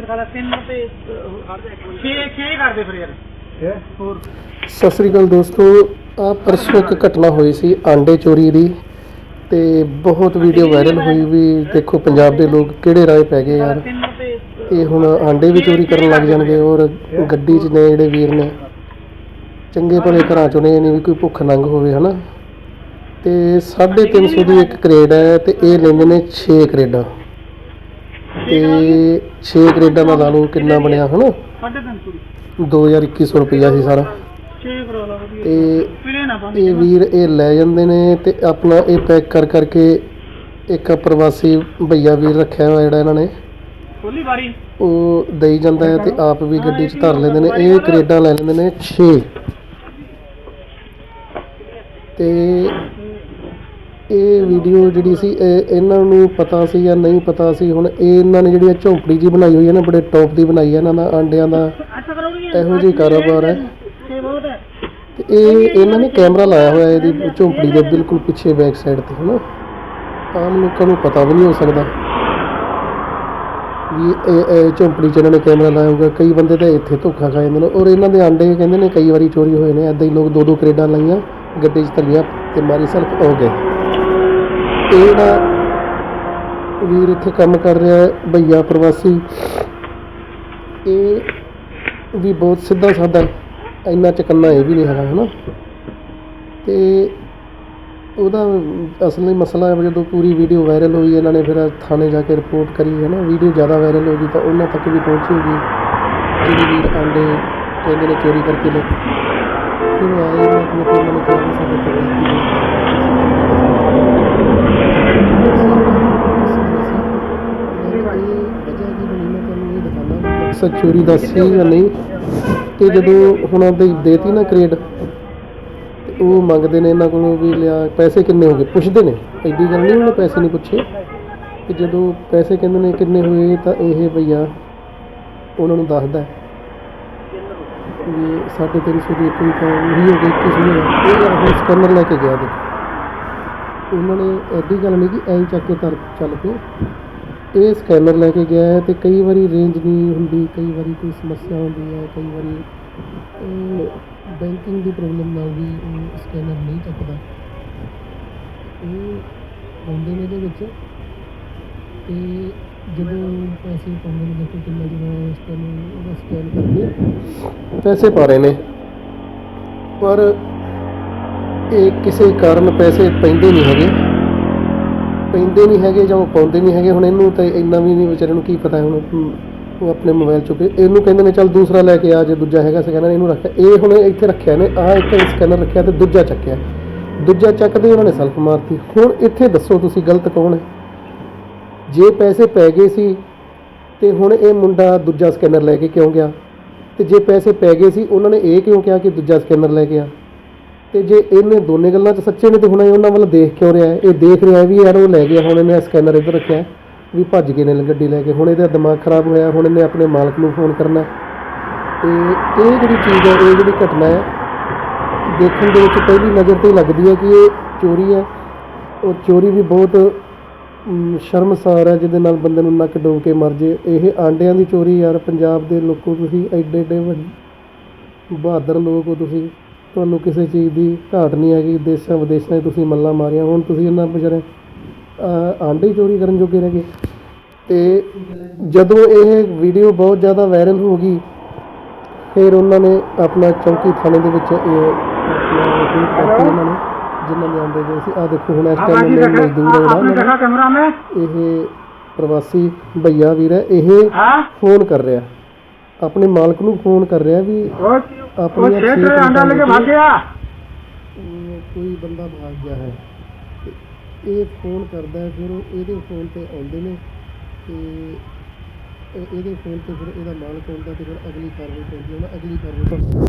ਸਰਕਾਰਾ ਤਿੰਨ ਤੇ ਖੜ ਜਾ ਇੱਕ ਮਿੰਟ 6 6 ਕਰਦੇ ਫਿਰ ਯਾਰ। ਹੋਰ? ਸਤਿ ਸ੍ਰੀ ਅਕਾਲ ਦੋਸਤੋ ਆ ਪਰਸੋਂ ਇੱਕ ਘਟਨਾ ਹੋਈ ਸੀ ਆਂਡੇ ਚੋਰੀ ਦੀ ਤੇ ਬਹੁਤ ਵੀਡੀਓ ਵਾਇਰਲ ਹੋਈ ਵੀ ਦੇਖੋ ਪੰਜਾਬ ਦੇ ਲੋਕ ਕਿਹੜੇ ਰਾਹ ਪੈ ਗਏ ਯਾਰ। ਤਿੰਨ ਤੇ ਇਹ ਹੁਣ ਆਂਡੇ ਵੀ ਚੋਰੀ ਕਰਨ ਲੱਗ ਜਾਣਗੇ ਔਰ ਗੱਡੀ 'ਚ ਨੇ ਜਿਹੜੇ ਵੀਰ ਨੇ। ਚੰਗੇ ਭਲੇ ਘਰਾਂ ਚੋਂ ਨੇ ਇਹ ਨਹੀਂ ਵੀ ਕੋਈ ਭੁੱਖ ਨੰਗ ਹੋਵੇ ਹਨਾ। ਤੇ 350 ਦੀ ਇੱਕ ਕਰੇਡ ਹੈ ਤੇ ਇਹ ਲੈਂਦੇ ਨੇ 6 ਕਰੇਡਾਂ। ਤੇ 6 ਕਰੇਡਾਂ ਦਾ ਲਾ ਲਓ ਕਿੰਨਾ ਬਣਿਆ ਹਨਾ? ਸਾਢੇ ਤਿੰਨ ਸੌ 2200 ਰੁਪਈਆ ਸੀ ਸਾਰਾ। 6 ਕਰੋ ਲਾ ਵਧੀਆ। ਤੇ ਇਹ ਵੀਰ ਇਹ ਲੈ ਜਾਂਦੇ ਨੇ ਤੇ ਆਪਣਾ ਇਹ ਪੈਕ ਕਰ ਕਰਕੇ ਇੱਕ ਪ੍ਰਵਾਸੀ ਭਈਆ ਵੀਰ ਰੱਖਿਆ ਹੋਇਆ ਜਿਹੜਾ ਇਹਨਾਂ ਨੇ। ਖੋਲੀ ਬਾਰੀ ਉਹ ਦੇਈ ਜਾਂਦਾ ਹੈ ਤੇ ਆਪ ਵੀ ਗੱਡੀ 'ਚ ਧਰ ਲੈਂਦੇ ਨੇ। ਇਹ ਕਰੇਡਾਂ ਲੈ ਲੈਂਦੇ ਨੇ 6 ਤੇ ਇਹ ਵੀਡੀਓ ਜਿਹੜੀ ਸੀ ਇਹ ਇਹਨਾਂ ਨੂੰ ਪਤਾ ਸੀ ਜਾਂ ਨਹੀਂ ਪਤਾ ਸੀ ਹੁਣ ਇਹ ਇਹਨਾਂ ਨੇ ਜਿਹੜੀ ਇਹ ਝੌਂਪੜੀ ਜੀ ਬਣਾਈ ਹੋਈ ਹੈ ਨਾ ਬੜੇ ਟੌਪ ਦੀ ਬਣਾਈ ਹੈ ਇਹਨਾਂ ਦਾ ਆਂਡਿਆਂ ਦਾ ਇਹੋ ਜਿਹੀ ਕਾਰੋਬਾਰ ਹੈ। ਤੇ ਇਹ ਇਹਨਾਂ ਨੇ ਕੈਮਰਾ ਲਾਇਆ ਹੋਇਆ ਇਹਦੀ ਝੌਂਪੜੀ ਦੇ ਬਿਲਕੁਲ ਪਿੱਛੇ ਬੈਕ ਸਾਈਡ ਤੇ ਹਨਾ? ਆਮ ਲੋਕਾਂ ਨੂੰ ਪਤਾ ਵੀ ਨਹੀਂ ਹੋ ਸਕਦਾ। ਵੀ ਇਹ ਝੌਂਪੜੀ 'ਚ ਇਹਨਾਂ ਨੇ ਕੈਮਰਾ ਲਾਇਆ ਹੋਊਗਾ ਕਈ ਬੰਦੇ ਤਾਂ ਇੱਥੇ ਧੋਖਾ ਖਾ ਜਾਂਦੇ ਨੇ। ਔਰ ਇਹਨਾਂ ਦੇ ਆਂਡੇ ਕਹਿੰਦੇ ਨੇ ਕਈ ਵਾਰੀ ਚੋਰੀ ਹੋਏ ਨੇ ਐਦਾਂ ਹੀ ਲੋਕ ਦੋ ਦੋ ਕਰੇਡਾਂ ਲਾਈਆਂ ਗੱਡੀ 'ਚ ਧਰੀਆਂ ਤੇ ਮਾਰੀ ਸਲਫ ਹੋ ਗਏ। ਇਹ ਜਿਹੜਾ ਵੀਰ ਇੱਥੇ ਕੰਮ ਕਰ ਰਿਹਾ ਹੈ ਭਈਆ ਪ੍ਰਵਾਸੀ, ਇਹ ਵੀ ਬਹੁਤ ਸਿੱਧਾ ਸਾਦਾ ਹੈ। ਇੰਨਾ ਚਕੰਨਾ ਇਹ ਵੀ ਨਹੀਂ ਹੈਗਾ, ਹਨਾ? ਤੇ ਉਹਦਾ ਅਸਲੀ ਮਸਲਾ ਹੈ, ਜਦੋਂ ਪੂਰੀ ਵੀਡੀਓ ਵਾਇਰਲ ਹੋਈ, ਇਹਨਾਂ ਨੇ ਫਿਰ ਥਾਣੇ ਜਾ ਕੇ ਰਿਪੋਰਟ ਕਰੀ ਹੈ ਨਾ ਵੀਡੀਓ ਜ਼ਿਆਦਾ ਵਾਇਰਲ ਹੋ ਗਈ ਤਾਂ ਉਹਨਾਂ ਤੱਕ ਵੀ ਪਹੁੰਚੂਗੀ ਜਿਹੜੀ ਵੀਰ ਆਂਡੇ ਕਹਿੰਦੇ ਨੇ ਚੋਰੀ ਕਰਕੇ ਲੈ। ਫਿਰ ਆਏ, ਮੈਂ ਆਪਣੇ ਤੇ ਉਹਨਾਂ ਕਿਹਾ ਸਾਡੇ ਤੋਂ ਗਲਤੀ ਹੋਈ ਚੋਰੀ ਦਾ ਸੀ ਜਾਂ ਨਹੀਂ? ਤੇ ਜਦੋਂ ਹੁਣ ਉਹਦੇ ਦੇਤੀ ਨਾ ਕ੍ਰੇਡ, ਤੇ ਉਹ ਮੰਗਦੇ ਨੇ ਇਹਨਾਂ ਕੋਲੋਂ ਵੀ ਲਿਆ, ਪੈਸੇ ਕਿੰਨੇ ਹੋ ਗਏ? ਪੁੱਛਦੇ ਨੇ। ਐਡੀ ਗੱਲ ਨਹੀਂ, ਉਹਨੇ ਪੈਸੇ ਨਹੀਂ ਪੁੱਛੇ। ਤੇ ਜਦੋਂ ਪੈਸੇ ਕਹਿੰਦੇ ਨੇ ਕਿੰਨੇ ਹੋਏ, ਤਾਂ ਇਹ ਭਈਆ ਉਹਨਾਂ ਨੂੰ ਦੱਸਦਾ ਵੀ ਸਾਢੇ ਤਿੰਨ ਸੌ ਦੀ ਕੋਈ ਤਾਂ ਉਹੀ ਹੋ ਗਈ ਕਿਸੇ ਨੇ ਇਹ ਆਹ ਸਕੈਨਰ ਲੈ ਕੇ ਗਿਆ। ਦੇਖ ਉਹਨਾਂ ਨੇ ਐਡੀ ਗੱਲ ਨਹੀਂ ਕਿ ਐਂ ਚੱਕ ਕੇ ਤਰ ਚੱਲ ਪਏ। ਇਹ ਸਕੈਨਰ ਲੈ ਕੇ ਗਿਆ ਹੈ ਤੇ ਕਈ ਵਾਰੀ ਰੇਂਜ ਨਹੀਂ ਹੁੰਦੀ, ਕਈ ਵਾਰੀ ਕੋਈ ਸਮੱਸਿਆ ਹੁੰਦੀ ਹੈ, ਕਈ ਵਾਰੀ ਬੈਂਕਿੰਗ ਦੀ ਪ੍ਰੋਬਲਮ ਨਾਲ ਵੀ ਉਹ ਸਕੈਨਰ ਨਹੀਂ ਚੱਕਦਾ। ਇਹ ਆਉਂਦੇ ਨੇ ਇਹਦੇ ਵਿੱਚ। ਤੇ ਜਦੋਂ ਪੈਸੇ ਪਾਉਂਦੇ ਨੇ, ਦੇਖੋ ਕਿੰਨਾ ਜਿਹੜਾ ਸਕੈਨਰ ਉਹਦਾ ਸਕੈਨ ਕਰਕੇ ਪੈਸੇ ਪਾ ਰਹੇ ਨੇ। ਪਰ ਇਹ ਕਿਸੇ ਕਾਰਨ ਪੈਸੇ ਪੈਂਦੇ ਨਹੀਂ ਹੈਗੇ। ਪੈਂਦੇ ਨਹੀਂ ਹੈਗੇ ਜਾਂ ਉਹ ਪਾਉਂਦੇ ਨਹੀਂ ਹੈਗੇ, ਹੁਣ ਇਹਨੂੰ ਤਾਂ ਇੰਨਾ ਵੀ ਨਹੀਂ ਵਿਚਾਰੇ ਨੂੰ ਕੀ ਪਤਾ ਹੁਣ ਉਹ ਆਪਣੇ ਮੋਬਾਈਲ ਚੋਂ ਵੀ ਇਹਨੂੰ ਕਹਿੰਦੇ ਨੇ, ਚੱਲ ਦੂਸਰਾ ਲੈ ਕੇ ਆ, ਜੇ ਦੂਜਾ ਹੈਗਾ ਸਕੈਨਰ ਇਹਨੂੰ ਰੱਖਿਆ। ਇਹ ਹੁਣ ਇੱਥੇ ਰੱਖਿਆ ਨੇ, ਆਹ ਇੱਥੇ ਸਕੈਨਰ ਰੱਖਿਆ ਤੇ ਦੂਜਾ ਚੱਕਿਆ। ਦੂਜਾ ਚੱਕਦੇ ਉਹਨਾਂ ਨੇ ਸੈਲਫ ਮਾਰਤੀ। ਹੁਣ ਇੱਥੇ ਦੱਸੋ ਤੁਸੀਂ ਗਲਤ ਕੌਣ ਹੈ? ਜੇ ਪੈਸੇ ਪੈ ਗਏ ਸੀ ਤੇ ਹੁਣ ਇਹ ਮੁੰਡਾ ਦੂਜਾ ਸਕੈਨਰ ਲੈ ਕੇ ਕਿਉਂ ਗਿਆ? ਤੇ ਜੇ ਪੈਸੇ ਪੈ ਗਏ ਸੀ, ਉਹਨਾਂ ਨੇ ਇਹ ਕਿਉਂ ਕਿਹਾ ਕਿ ਦੂਜਾ ਸਕੈਨਰ ਲੈ ਕੇ ਆ? ਤੇ ਜੇ ਇਹਨੇ ਦੋਨੇ ਗੱਲਾਂ 'ਚ ਸੱਚੇ ਨੇ ਤੇ ਹੁਣ ਇਹ ਉਹਨਾਂ ਵੱਲ ਦੇਖ ਕਿਉਂ ਰਿਹਾ ਹੈ? ਇਹ ਦੇਖ ਰਿਹਾ ਵੀ ਯਾਰ ਉਹ ਲੈ ਗਿਆ ਹੁਣ ਇਹਨੇ ਸਕੈਨਰ ਇੱਧਰ ਰੱਖਿਆ ਵੀ ਭੱਜ ਗਏ ਨੇ ਗੱਡੀ ਲੈ ਕੇ। ਹੁਣ ਇਹਦਾ ਦਿਮਾਗ ਖਰਾਬ ਹੋਇਆ, ਹੁਣ ਇਹਨੇ ਆਪਣੇ ਮਾਲਕ ਨੂੰ ਫੋਨ ਕਰਨਾ ਤੇ ਇਹ ਜਿਹੜੀ ਚੀਜ਼ ਹੈ, ਇਹ ਜਿਹੜੀ ਘਟਨਾ ਹੈ, ਦੇਖਣ ਦੇ ਵਿੱਚ ਪਹਿਲੀ ਨਜ਼ਰ ਤੇ ਲੱਗਦੀ ਹੈ ਕਿ ਇਹ ਚੋਰੀ ਹੈ। ਉਹ ਚੋਰੀ ਵੀ ਬਹੁਤ ਸ਼ਰਮਸਾਰ ਹੈ, ਜਿਹਦੇ ਨਾਲ ਬੰਦੇ ਨੂੰ ਨੱਕ ਡੋਬ ਕੇ ਮਰ ਜੇ। ਇਹ ਆਂਡਿਆਂ ਦੀ ਚੋਰੀ ਯਾਰ, ਪੰਜਾਬ ਦੇ ਲੋਕੋ ਤੁਸੀਂ ਐਡੇ ਐਡੇ ਵੱਡੇ ਬਹਾਦਰ ਲੋਕ ਹੋ ਤੁਸੀਂ। ਤੁਹਾਨੂੰ ਕਿਸੇ ਚੀਜ਼ ਦੀ ਘਾਟ ਨਹੀਂ ਹੈਗੀ ਦੇਸ਼ਾਂ ਵਿਦੇਸ਼ਾਂ 'ਚ ਤੁਸੀਂ ਮੱਲਾਂ ਮਾਰੀਆਂ ਹੁਣ ਤੁਸੀਂ ਇਹਨਾਂ ਵਿਚਾਰੇ ਆਂਡੇ ਹੀ ਚੋਰੀ ਕਰਨ ਜੋਗੇ ਰਹਿ ਗਏ। ਤੇ ਜਦੋਂ ਇਹ ਵੀਡੀਓ ਬਹੁਤ ਜ਼ਿਆਦਾ ਵਾਇਰਲ ਹੋ ਗਈ ਫਿਰ ਉਹਨਾਂ ਨੇ ਆਪਣਾ ਚੌਂਕੀ ਥਾਣੇ ਦੇ ਵਿੱਚ ਇਹ ਇਹਨਾਂ ਨੇ ਜਿਨ੍ਹਾਂ ਦੇ ਆਂਦੇ ਗਏ ਸੀ। ਆ ਦੇਖੋ ਹੁਣ ਇਸ ਟਾਈਮ ਇਹ ਮਜ਼ਦੂਰ ਹੈ ਜਿਹੜਾ ਉਹਨਾਂ ਇਹ ਪ੍ਰਵਾਸੀ ਭਈਆ ਵੀਰ ਹੈ ਇਹ ਫੋਨ ਕਰ ਰਿਹਾ। ਆਪਣੇ ਮਾਲਕ ਨੂੰ ਫੋਨ ਕਰ ਰਿਹਾ ਵੀ ਆਪਣੀ ਉਹ ਸ਼ੇਖ ਅੰਡਾ ਲੈ ਕੇ ਭਾਗ ਗਿਆ। ਕੋਈ ਬੰਦਾ ਭਾਗ ਗਿਆ ਹੈ ਇਹ ਫੋਨ ਕਰਦਾ ਹੈ ਫਿਰ ਉਹ ਇਹਦੇ ਫੋਨ ਤੇ ਆਉਂਦੇ ਨੇ ਤੇ ਇਹਦੇ ਫੋਨ ਤੇ ਫਿਰ ਇਹਦਾ ਮਾਲਕ ਆਉਂਦਾ ਤੇ ਫਿਰ ਅਗਲੀ ਕਾਰਵਾਈ ਕਰਦੀ ਹੈ ਅਗਲੀ ਕਾਰਵਾਈ ਕਰਦੀ ਹੈ।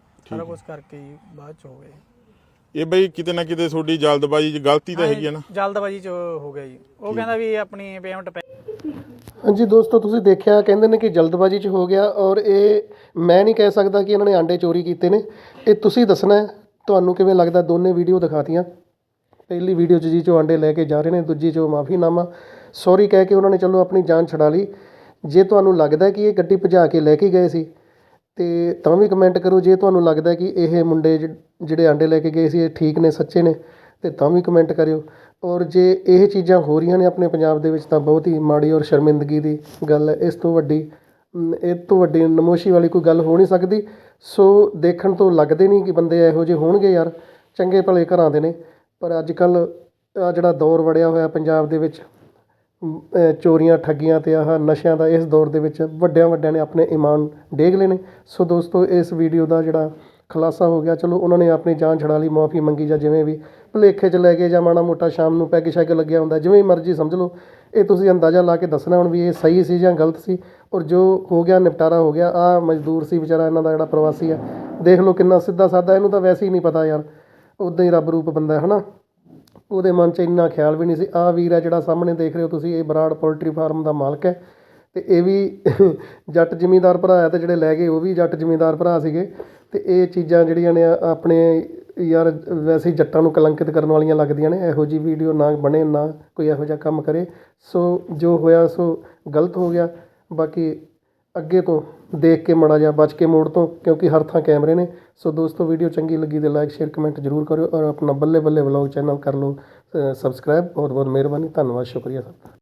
ਸਾਰਾ ਕੁਝ ਕਰਕੇ ਹੀ ਬਾਅਦ ਚ ਹੋ ਗਏ। ਇਹ ਬਈ ਕਿਤੇ ਨਾ ਕਿਤੇ ਤੁਹਾਡੀ ਜਲਦਬਾਜ਼ੀ 'ਚ ਗਲਤੀ ਤਾਂ ਹੈਗੀ ਹੈ ਨਾ? ਜਲਦਬਾਜੀ ਚ ਹੋ ਗਿਆ ਜੀ। ਉਹ ਕਹਿੰਦਾ ਵੀ ਆਪਣੀ ਪੇਮੈਂਟ ਪੈ ਹਾਂਜੀ ਦੋਸਤੋ ਤੁਸੀਂ ਦੇਖਿਆ ਕਹਿੰਦੇ ਨੇ ਕਿ ਜਲਦਬਾਜ਼ੀ 'ਚ ਹੋ ਗਿਆ ਔਰ ਇਹ ਮੈਂ ਨਹੀਂ ਕਹਿ ਸਕਦਾ ਕਿ ਇਹਨਾਂ ਨੇ ਆਂਡੇ ਚੋਰੀ ਕੀਤੇ ਨੇ। ਇਹ ਤੁਸੀਂ ਦੱਸਣਾ ਹੈ, ਤੁਹਾਨੂੰ ਕਿਵੇਂ ਲੱਗਦਾ ਦੋਨੇ ਵੀਡੀਓ ਦਿਖਾਤੀਆਂ। ਪਹਿਲੀ ਵੀਡੀਓ 'ਚ ਜੀ ਚੋਂ ਆਂਡੇ ਲੈ ਕੇ ਜਾ ਰਹੇ ਨੇ ਦੂਜੀ 'ਚੋਂ ਮਾਫੀਨਾਮਾ। ਸੌਰੀ ਕਹਿ ਕੇ ਉਹਨਾਂ ਨੇ ਚਲੋ ਆਪਣੀ ਜਾਨ ਛਡਾ ਲਈ। ਜੇ ਤੁਹਾਨੂੰ ਲੱਗਦਾ ਕਿ ਇਹ ਗੱਡੀ ਭਜਾ ਕੇ ਲੈ ਕੇ ਗਏ ਸੀ ਅਤੇ ਤਾਂ ਵੀ ਕਮੈਂਟ ਕਰੋ, ਜੇ ਤੁਹਾਨੂੰ ਲੱਗਦਾ ਕਿ ਇਹ ਮੁੰਡੇ ਜਿ- ਜਿਹੜੇ ਆਂਡੇ ਲੈ ਕੇ ਗਏ ਸੀ, ਇਹ ਠੀਕ ਨੇ, ਸੱਚੇ ਨੇ, ਤੇ ਤਾਂ ਵੀ ਕਮੈਂਟ ਕਰਿਓ। ਔਰ ਜੇ ਇਹ ਚੀਜ਼ਾਂ ਹੋ ਰਹੀਆਂ ਨੇ ਆਪਣੇ ਪੰਜਾਬ ਦੇ ਵਿੱਚ, ਤਾਂ ਬਹੁਤ ਹੀ ਮਾੜੀ ਔਰ ਸ਼ਰਮਿੰਦਗੀ ਦੀ ਗੱਲ ਹੈ। ਇਸ ਤੋਂ ਵੱਡੀ ਇਹ ਤੋਂ ਵੱਡੀ ਨਮੋਸ਼ੀ ਵਾਲੀ ਕੋਈ ਗੱਲ ਹੋ ਨਹੀਂ ਸਕਦੀ। ਸੋ ਦੇਖਣ ਤੋਂ ਲੱਗਦੇ ਨਹੀਂ ਕਿ ਬੰਦੇ ਇਹੋ ਜਿਹੇ ਹੋਣਗੇ ਯਾਰ। ਚੰਗੇ ਭਲੇ ਘਰਾਂ ਦੇ ਨੇ। ਪਰ ਅੱਜ ਕੱਲ੍ਹ ਆ ਜਿਹੜਾ ਦੌਰ ਵੜਿਆ ਹੋਇਆ ਪੰਜਾਬ ਦੇ ਵਿੱਚ ਚੋਰੀਆਂ, ਠੱਗੀਆਂ ਅਤੇ ਆਹ ਨਸ਼ਿਆਂ ਦਾ ਇਸ ਦੌਰ ਦੇ ਵਿੱਚ ਵੱਡਿਆਂ ਵੱਡਿਆਂ ਨੇ ਆਪਣੇ ਇਮਾਨ ਡੇਗ ਲਏ ਨੇ। ਸੋ ਦੋਸਤੋ, ਇਸ ਵੀਡੀਓ ਦਾ ਜਿਹੜਾ ਖੁਲਾਸਾ ਹੋ ਗਿਆ, ਚਲੋ ਉਹਨਾਂ ਨੇ ਆਪਣੀ ਜਾਨ ਛੁਡਾ ਲਈ, ਮਾਫੀ ਮੰਗੀ ਜਾਂ ਜਿਵੇਂ ਵੀ ਭੁਲੇਖੇ 'ਚ ਲੈ ਗਏ ਜਾਂ ਮਾੜਾ ਮੋਟਾ ਸ਼ਾਮ ਨੂੰ ਪੈਗ ਸ਼ੈਗ ਲੱਗਿਆ ਹੁੰਦਾ, ਜਿਵੇਂ ਮਰਜ਼ੀ ਸਮਝ ਲਓ। ਇਹ ਤੁਸੀਂ ਅੰਦਾਜ਼ਾ ਲਾ ਕੇ ਦੱਸਣਾ ਹੁਣ ਵੀ ਇਹ ਸਹੀ ਸੀ ਜਾਂ ਗਲਤ ਸੀ। ਔਰ ਜੋ ਹੋ ਗਿਆ, ਨਿਪਟਾਰਾ ਹੋ ਗਿਆ ਆ ਮਜ਼ਦੂਰ ਸੀ ਵਿਚਾਰਾ, ਇਹਨਾਂ ਦਾ ਜਿਹੜਾ ਪ੍ਰਵਾਸੀ ਆ। ਦੇਖ ਲਓ ਕਿੰਨਾ ਸਿੱਧਾ ਸਾਦਾ ਇਹਨੂੰ ਤਾਂ ਵੈਸੇ ਹੀ ਨਹੀਂ ਪਤਾ ਯਾਰ। ਉਦਾਂ ਹੀ ਰੱਬ ਰੂਪ ਬੰਦਾ ਹੈ, ਹਨਾ? ਉਹਦੇ ਮਨ 'ਚ ਇੰਨਾ ਖਿਆਲ ਵੀ ਨਹੀਂ ਸੀ। ਆਹ ਵੀਰ ਹੈ ਜਿਹੜਾ ਸਾਹਮਣੇ ਦੇਖ ਰਹੇ ਹੋ ਤੁਸੀਂ, ਇਹ ਬਰਾੜ ਪੋਲਟਰੀ ਫਾਰਮ ਦਾ ਮਾਲਕ ਹੈ। ਅਤੇ ਇਹ ਵੀ ਜੱਟ ਜ਼ਿਮੀਂਦਾਰ ਭਰਾ ਹੈ ਅਤੇ ਜਿਹੜੇ ਲੈ ਗਏ ਉਹ ਵੀ ਜੱਟ ਜ਼ਿਮੀਂਦਾਰ ਭਰਾ ਸੀਗੇ। ਅਤੇ ਇਹ ਚੀਜ਼ਾਂ ਜਿਹੜੀਆਂ ਨੇ ਆਪਣੇ ਯਾਰ ਵੈਸੇ ਜੱਟਾਂ ਨੂੰ ਕਲੰਕਿਤ ਕਰਨ ਵਾਲੀਆਂ ਲੱਗਦੀਆਂ ਨੇ। ਇਹੋ ਜਿਹੀ ਵੀਡੀਓ ਨਾ ਬਣੇ, ਨਾ ਕੋਈ ਇਹੋ ਜਿਹਾ ਕੰਮ ਕਰੇ। ਸੋ ਜੋ ਹੋਇਆ, ਸੋ ਗਲਤ ਹੋ ਗਿਆ। ਬਾਕੀ ਅੱਗੇ ਤੋਂ ਦੇਖ ਕੇ ਮਾੜਾ ਜਿਹਾ ਬਚ ਕੇ ਮੋੜ ਤੋਂ, ਕਿਉਂਕਿ ਹਰ ਥਾਂ ਕੈਮਰੇ ਨੇ। ਸੋ ਦੋਸਤੋ ਵੀਡੀਓ ਚੰਗੀ ਲੱਗੀ ਤੇ ਲਾਈਕ ਸ਼ੇਅਰ ਕਮੈਂਟ ਜ਼ਰੂਰ ਕਰਿਓ ਔਰ ਆਪਣਾ ਬੱਲੇ ਬੱਲੇ ਵਲੋਗ ਚੈਨਲ ਕਰ ਲਓ। ਸਬਸਕ੍ਰਾਈਬ ਬਹੁਤ ਬਹੁਤ ਮਿਹਰਬਾਨੀ, ਧੰਨਵਾਦ, ਸ਼ੁਕਰੀਆ ਸਰ।